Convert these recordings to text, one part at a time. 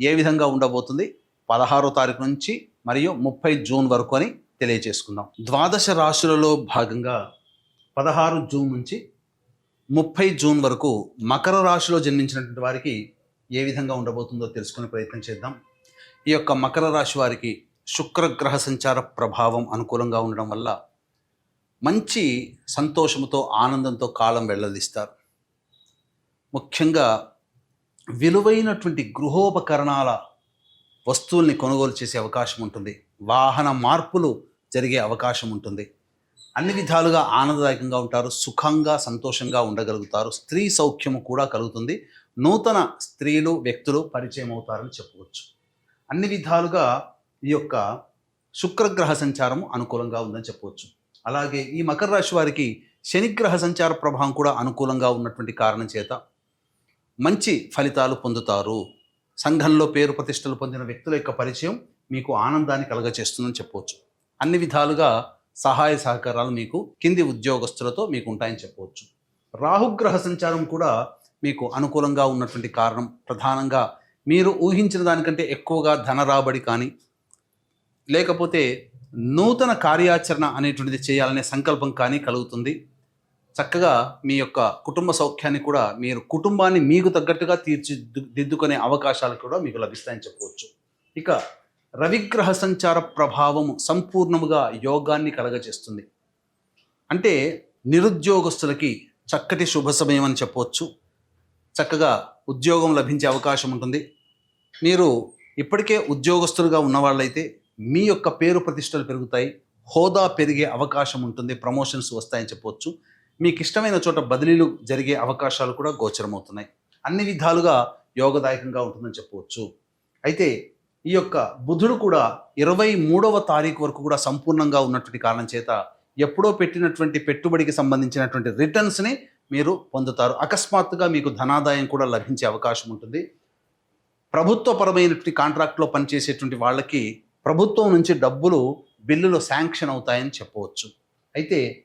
ఏ విధంగా ఉండబోతుంది? పదహారో తారీఖు నుంచి మరియు ముప్పై జూన్ వరకు అని తెలియజేసుకుందాం ద్వాదశ రాశులలో భాగంగా పదహారు జూన్ నుంచి ముప్పై జూన్ వరకు మకర రాశిలో జన్మించినటువంటి వారికి ఏ విధంగా ఉండబోతుందో తెలుసుకునే ప్రయత్నం చేద్దాం. ఈ యొక్క మకర రాశి వారికి శుక్రగ్రహ సంచార ప్రభావం అనుకూలంగా ఉండడం వల్ల మంచి సంతోషంతో ఆనందంతో కాలం వెళ్ళదీస్తారు ముఖ్యంగా విలువైనటువంటి గృహోపకరణాల వస్తువుల్ని కొనుగోలు చేసే అవకాశం ఉంటుంది. వాహన మార్పులు జరిగే అవకాశం ఉంటుంది. అన్ని విధాలుగా ఆనందదాయకంగా ఉంటారు సుఖంగా సంతోషంగా ఉండగలుగుతారు స్త్రీ సౌఖ్యము కూడా కలుగుతుంది. నూతన స్త్రీలు వ్యక్తులు పరిచయం అవుతారని చెప్పవచ్చు. అన్ని విధాలుగా ఈ యొక్క శుక్రగ్రహ సంచారము అనుకూలంగా ఉందని చెప్పవచ్చు. అలాగే ఈ మకర రాశి వారికి శనిగ్రహ సంచార ప్రభావం కూడా అనుకూలంగా ఉన్నటువంటి కారణం చేత మంచి ఫలితాలు పొందుతారు. సంఘంలో పేరు ప్రతిష్టలు పొందిన వ్యక్తుల యొక్క పరిచయం మీకు ఆనందాన్ని కలగచేస్తుందని చెప్పవచ్చు. అన్ని విధాలుగా సహాయ సహకారాలు మీకు కింది ఉద్యోగస్తులతో మీకు ఉంటాయని చెప్పవచ్చు. రాహుగ్రహ సంచారం కూడా మీకు అనుకూలంగా ఉన్నటువంటి కారణం. ప్రధానంగా మీరు ఊహించిన దానికంటే ఎక్కువగా ధన రాబడి కానీ లేకపోతే నూతన కార్యాచరణ అనేటువంటిది చేయాలనే సంకల్పం కానీ కలుగుతుంది. చక్కగా మీ యొక్క కుటుంబ సౌఖ్యాన్ని కూడా మీరు కుటుంబాన్ని మీకు తగ్గట్టుగా తీర్చిదిద్దుకునే అవకాశాలు కూడా మీకు లభిస్తాయని చెప్పవచ్చు. ఇక రవిగ్రహ సంచార ప్రభావము సంపూర్ణముగా యోగాన్ని కలగజేస్తుంది. అంటే నిరుద్యోగస్తులకి చక్కటి శుభ సమయం అని చెప్పవచ్చు. చక్కగా ఉద్యోగం లభించే అవకాశం ఉంటుంది. మీరు ఇప్పటికే ఉద్యోగస్తులుగా ఉన్నవాళ్ళైతే మీ యొక్క పేరు ప్రతిష్టలు పెరుగుతాయి. హోదా పెరిగే అవకాశం ఉంటుంది. ప్రమోషన్స్ వస్తాయని చెప్పవచ్చు. మీకు ఇష్టమైన చోట బదిలీలు జరిగే అవకాశాలు కూడా గోచరమవుతున్నాయి. అన్ని విధాలుగా యోగదాయకంగా ఉంటుందని చెప్పవచ్చు. అయితే ఈ యొక్క బుధుడు కూడా ఇరవై మూడవ తారీఖు వరకు కూడా సంపూర్ణంగా ఉన్నటువంటి కారణం చేత ఎప్పుడో పెట్టినటువంటి పెట్టుబడికి సంబంధించినటువంటి రిటర్న్స్ని మీరు పొందుతారు. అకస్మాత్తుగా మీకు ధనాదాయం కూడా లభించే అవకాశం ఉంటుంది. ప్రభుత్వపరమైనటువంటి కాంట్రాక్ట్లో పనిచేసేటువంటి వాళ్ళకి ప్రభుత్వం నుంచి డబ్బులు బిల్లులు శాంక్షన్ అవుతాయని చెప్పవచ్చు. అయితే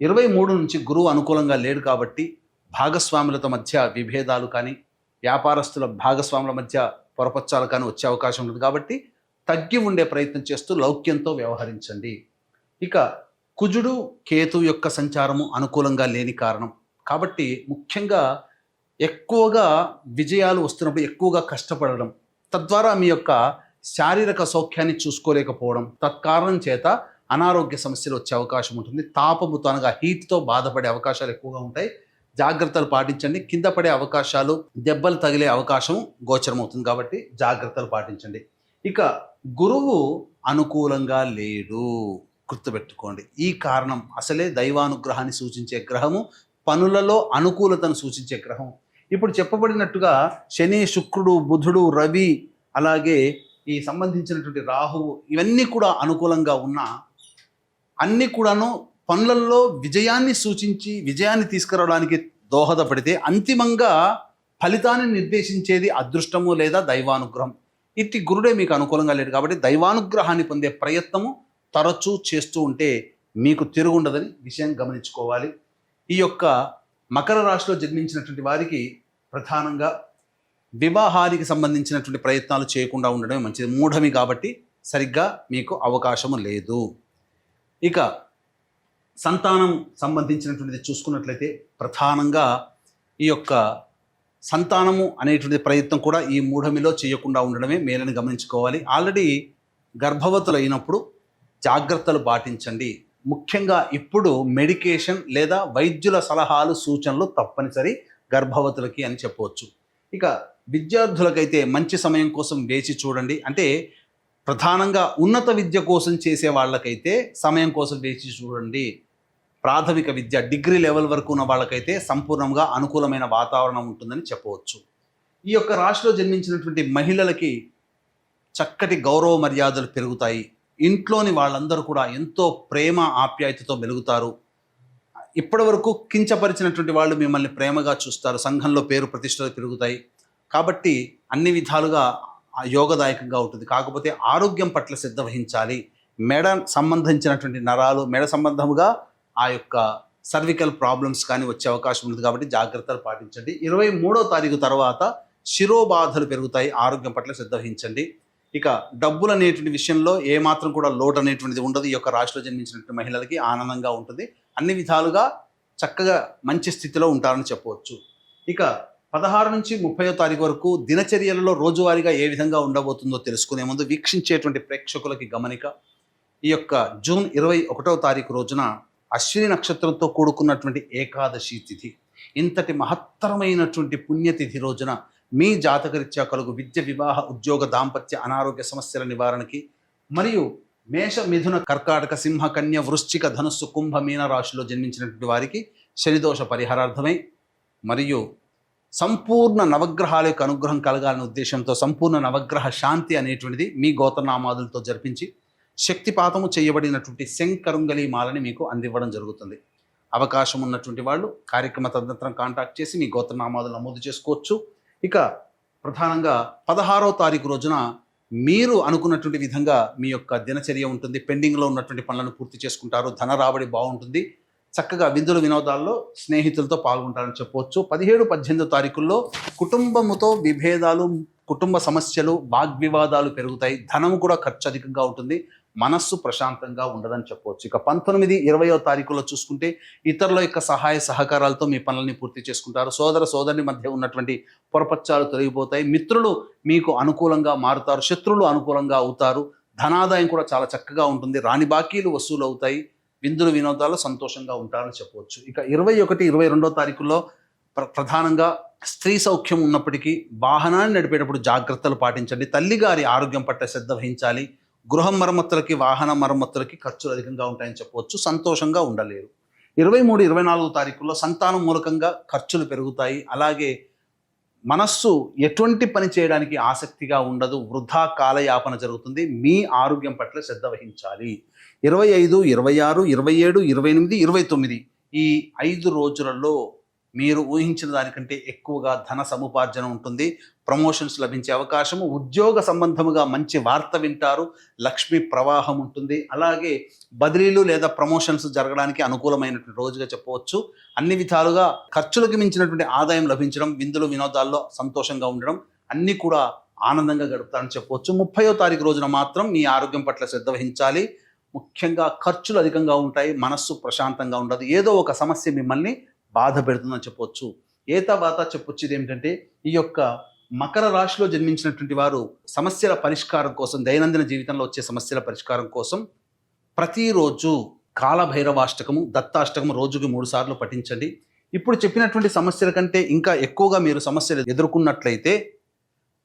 ఇరవై మూడు నుంచి గురువు అనుకూలంగా లేడు కాబట్టి భాగస్వాములతో మధ్య విభేదాలు కానీ వ్యాపారస్తుల భాగస్వాముల మధ్య పొరపచ్చాలు కానీ వచ్చే అవకాశం ఉంటుంది కాబట్టి తగ్గి ఉండే ప్రయత్నం చేస్తూ లౌక్యంతో వ్యవహరించండి. ఇక కుజుడు కేతు యొక్క సంచారము అనుకూలంగా లేని కారణం. కాబట్టి ముఖ్యంగా ఎక్కువగా విజయాలు వస్తున్నప్పుడు ఎక్కువగా కష్టపడడం తద్వారా మీ యొక్క శారీరక సౌఖ్యాన్ని చూసుకోలేకపోవడం తత్కారణం చేత అనారోగ్య సమస్యలు వచ్చే అవకాశం ఉంటుంది. తాపముతో అనగా హీట్తో బాధపడే అవకాశాలు ఎక్కువగా ఉంటాయి. జాగ్రత్తలు పాటించండి. కింద పడే అవకాశాలు దెబ్బలు తగిలే అవకాశం గోచరమవుతుంది కాబట్టి జాగ్రత్తలు పాటించండి. ఇక గురువు అనుకూలంగా లేడు. గుర్తుపెట్టుకోండి. ఈ కారణం అసలే దైవానుగ్రహాన్ని సూచించే గ్రహము పనులలో అనుకూలతను సూచించే గ్రహం. ఇప్పుడు చెప్పబడినట్టుగా శని శుక్రుడు బుధుడు రవి అలాగే ఈ సంబంధించినటువంటి రాహువు ఇవన్నీ కూడా అనుకూలంగా ఉన్న అన్నీ కూడాను పనులలో విజయాన్ని సూచించి విజయాన్ని తీసుకురావడానికి దోహదపడితే అంతిమంగా ఫలితాన్ని నిర్దేశించేది అదృష్టము లేదా దైవానుగ్రహం. ఇట్టి గురుడే మీకు అనుకూలంగా లేడు కాబట్టి దైవానుగ్రహాన్ని పొందే ప్రయత్నము తరచూ చేస్తూ ఉంటే మీకు తిరుగుండదని విషయం గమనించుకోవాలి. ఈ యొక్క మకర రాశిలో జన్మించినటువంటి వారికి ప్రధానంగా వివాహానికి సంబంధించినటువంటి ప్రయత్నాలు చేయకుండా ఉండడమే మంచిది. మూఢమి కాబట్టి సరిగ్గా మీకు అవకాశము లేదు. ఇక సంతానం సంబంధించినటువంటిది చూసుకున్నట్లయితే ప్రధానంగా ఈ యొక్క సంతానము అనేటువంటి ప్రయత్నం కూడా ఈ మూఢమిలో చేయకుండా ఉండడమే మేలని గమనించుకోవాలి. ఆల్రెడీ గర్భవతులు అయినప్పుడు జాగ్రత్తలు పాటించండి. ముఖ్యంగా ఇప్పుడు మెడికేషన్ లేదా వైద్యుల సలహాలు సూచనలు తప్పనిసరి గర్భవతులకి అని చెప్పవచ్చు. ఇక విద్యార్థులకైతే మంచి సమయం కోసం వేచి చూడండి. అంటే ప్రధానంగా ఉన్నత విద్య కోసం చేసే వాళ్ళకైతే సమయం కోసం వేచి చూడండి. ప్రాథమిక విద్య డిగ్రీ లెవెల్ వరకు ఉన్న వాళ్ళకైతే సంపూర్ణంగా అనుకూలమైన వాతావరణం ఉంటుందని చెప్పవచ్చు. ఈ యొక్క రాశిలో జన్మించినటువంటి మహిళలకి చక్కటి గౌరవ మర్యాదలు పెరుగుతాయి. ఇంట్లోని వాళ్ళందరూ కూడా ఎంతో ప్రేమ ఆప్యాయతతో మెలుగుతారు. ఇప్పటి వరకు కించపరిచినటువంటి వాళ్ళు మిమ్మల్ని ప్రేమగా చూస్తారు. సంఘంలో పేరు ప్రతిష్టలు పెరుగుతాయి. కాబట్టి అన్ని విధాలుగా యోగదాయకంగా ఉంటుంది. కాకపోతే ఆరోగ్యం పట్ల శ్రద్ధ వహించాలి. మెడ సంబంధించినటువంటి నరాలు మెడ సంబంధముగా ఆ యొక్క సర్వికల్ ప్రాబ్లమ్స్ కానీ వచ్చే అవకాశం ఉంది కాబట్టి జాగ్రత్తలు పాటించండి. ఇరవై మూడో తారీఖు తర్వాత శిరోబాధలు పెరుగుతాయి. ఆరోగ్యం పట్ల శ్రద్ధ వహించండి. ఇక డబ్బులు అనేటువంటి విషయంలో ఏమాత్రం కూడా లోటు అనేటువంటిది ఉండదు. ఈ యొక్క రాశిలో జన్మించినటువంటి మహిళలకి ఆనందంగా ఉంటుంది. అన్ని విధాలుగా చక్కగా మంచి స్థితిలో ఉంటారని చెప్పవచ్చు. ఇక పదహారు నుంచి ముప్పయో తారీఖు వరకు దినచర్యలలో రోజువారీగా ఏ విధంగా ఉండబోతుందో తెలుసుకునే ముందు వీక్షించేటువంటి ప్రేక్షకులకి గమనిక. ఈ యొక్క జూన్ ఇరవై ఒకటవ తారీఖు రోజున అశ్విని నక్షత్రంతో కూడుకున్నటువంటి ఏకాదశి తిథి. ఇంతటి మహత్తరమైనటువంటి పుణ్యతిథి రోజున మీ జాతకరీత్యా కలుగు విద్య వివాహ ఉద్యోగ దాంపత్య అనారోగ్య సమస్యల నివారణకి మరియు మేష మిథున కర్కాటక సింహ కన్య వృశ్చిక ధనుస్సు కుంభ మీన రాశిలో జన్మించినటువంటి వారికి శనిదోష పరిహారార్థమై మరియు సంపూర్ణ నవగ్రహాల యొక్క అనుగ్రహం కలగాలనే ఉద్దేశంతో సంపూర్ణ నవగ్రహ శాంతి అనేటువంటిది మీ గోత్రనామాదులతో జరిపించి శక్తిపాతము చేయబడినటువంటి శంకరుంగలి మాలని మీకు అందివ్వడం జరుగుతుంది. అవకాశం ఉన్నటువంటి వాళ్ళు కార్యక్రమ తదనంతరం కాంటాక్ట్ చేసి మీ గోత్రనామాదులు నమోదు చేసుకోవచ్చు. ఇక ప్రధానంగా పదహారవ తారీఖు రోజున మీరు అనుకున్నటువంటి విధంగా మీ యొక్క దినచర్య ఉంటుంది. పెండింగ్లో ఉన్నటువంటి పనులను పూర్తి చేసుకుంటారు. ధన రాబడి బాగుంటుంది. చక్కగా విందులు వినోదాల్లో స్నేహితులతో పాల్గొంటారని చెప్పవచ్చు. పదిహేడు పద్దెనిమిదో తారీఖుల్లో కుటుంబముతో విభేదాలు కుటుంబ సమస్యలు వాగ్వివాదాలు పెరుగుతాయి. ధనం కూడా ఖర్చు అధికంగా ఉంటుంది. మనస్సు ప్రశాంతంగా ఉండదని చెప్పవచ్చు. ఇక పంతొమ్మిది ఇరవయో తారీఖులో చూసుకుంటే ఇతరుల యొక్క సహాయ సహకారాలతో మీ పనులని పూర్తి చేసుకుంటారు. సోదర సోదరుని మధ్య ఉన్నటువంటి పొరపచ్చాలు తొలగిపోతాయి. మిత్రులు మీకు అనుకూలంగా మారుతారు. శత్రువులు అనుకూలంగా అవుతారు. ధనాదాయం కూడా చాలా చక్కగా ఉంటుంది. రాని బాకీలు వసూలు అవుతాయి విందులు వినోదాలు సంతోషంగా ఉంటారని చెప్పవచ్చు. ఇక ఇరవై ఒకటి ఇరవై రెండో తారీఖుల్లో ప్ర ప్రధానంగా స్త్రీ సౌఖ్యం ఉన్నప్పటికీ వాహనాన్ని నడిపేటప్పుడు జాగ్రత్తలు పాటించండి. తల్లిగారి ఆరోగ్యం పట్ల శ్రద్ధ వహించాలి. గృహ మరమ్మతులకి వాహన మరమ్మతులకి ఖర్చులు అధికంగా ఉంటాయని చెప్పవచ్చు. సంతోషంగా ఉండలేరు. ఇరవై మూడు ఇరవై నాలుగో తారీఖుల్లో సంతానం మూలకంగా ఖర్చులు పెరుగుతాయి. అలాగే మనస్సు ఎటువంటి పని చేయడానికి ఆసక్తిగా ఉండదు వృధా కాలయాపన జరుగుతుంది మీ ఆరోగ్యం పట్ల శ్రద్ధ వహించాలి. ఇరవై ఐదు ఇరవై ఆరు ఇరవై ఏడు ఇరవై ఎనిమిది ఇరవై తొమ్మిది ఈ ఐదు రోజులలో మీరు ఊహించిన దానికంటే ఎక్కువగా ధన సముపార్జన ఉంటుంది. ప్రమోషన్స్ లభించే అవకాశము. ఉద్యోగ సంబంధముగా మంచి వార్త వింటారు. లక్ష్మి ప్రవాహం ఉంటుంది. అలాగే బదిలీలు లేదా ప్రమోషన్స్ జరగడానికి అనుకూలమైనటువంటి రోజుగా చెప్పవచ్చు. అన్ని విధాలుగా ఖర్చులకు మించినటువంటి ఆదాయం లభించడం విందులు వినోదాల్లో సంతోషంగా ఉండడం అన్నీ కూడా ఆనందంగా గడుపుతారని చెప్పవచ్చు. ముప్పయో తారీఖు రోజున మాత్రం మీ ఆరోగ్యం పట్ల శ్రద్ధ వహించాలి. ముఖ్యంగా ఖర్చులు అధికంగా ఉంటాయి. మనస్సు ప్రశాంతంగా ఉండదు. ఏదో ఒక సమస్య మిమ్మల్ని బాధ పెడుతుందని చెప్పొచ్చు. ఏ తర్వాత చెప్పొచ్చేది ఏమిటంటే ఈ యొక్క మకర రాశిలో జన్మించినటువంటి వారు సమస్యల పరిష్కారం కోసం దైనందిన జీవితంలో వచ్చే సమస్యల పరిష్కారం కోసం ప్రతిరోజు కాలభైరవాష్టకము దత్తాష్టకము రోజుకి మూడు సార్లు పఠించండి. ఇప్పుడు చెప్పినటువంటి సమస్యల కంటే ఇంకా ఎక్కువగా మీరు సమస్యలు ఎదుర్కొన్నట్లయితే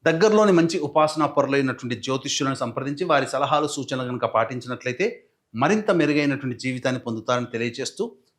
దగ్గరలోని మంచి ఉపాసనా పరులైనటువంటి జ్యోతిష్యులను సంప్రదించి వారి సలహాలు సూచనలు కనుక పాటించినట్లయితే మరింత మెరుగైనటువంటి జీవితాన్ని పొందుతారని తెలియజేస్తూ